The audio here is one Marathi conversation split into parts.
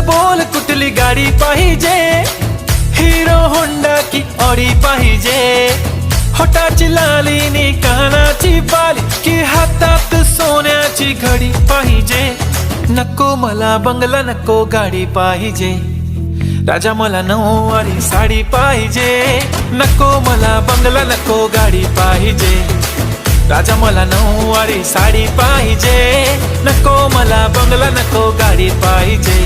बोल कुठली गाडी पाहिजे? हिरो होंडा की ऑडी पाहिजे? होटाची लालीनी कानाची बाली की हातात सोन्याची घडी पाहिजे? नको मला बंगला नको गाडी पाहिजे. राजा मला नऊवारी साडी पाहिजे. नको मला बंगला नको गाडी पाहिजे. राजा मला नऊवारी साडी पाहिजे. नको मला बंगला नको गाडी पाहिजे.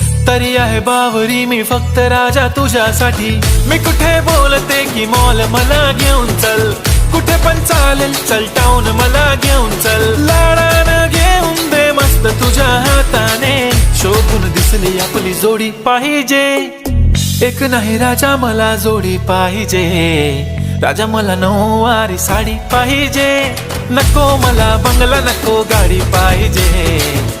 तरी आहे बावरी मी फक्त राजा तुझ्यासाठी. मी कुठे बोलते की मॉल मला घेऊन चल? कुठे पण चालेल चल टाऊन मला घेऊन चल. लाडानं घेऊन दे मस्त तुझ्या हाताने. शोभून दिसली आपली जोडी पाहिजे. एक नाही राजा मला जोडी पाहिजे. राजा मला नऊवारी साडी पाहिजे. नको मला बंगला नको गाडी पाहिजे.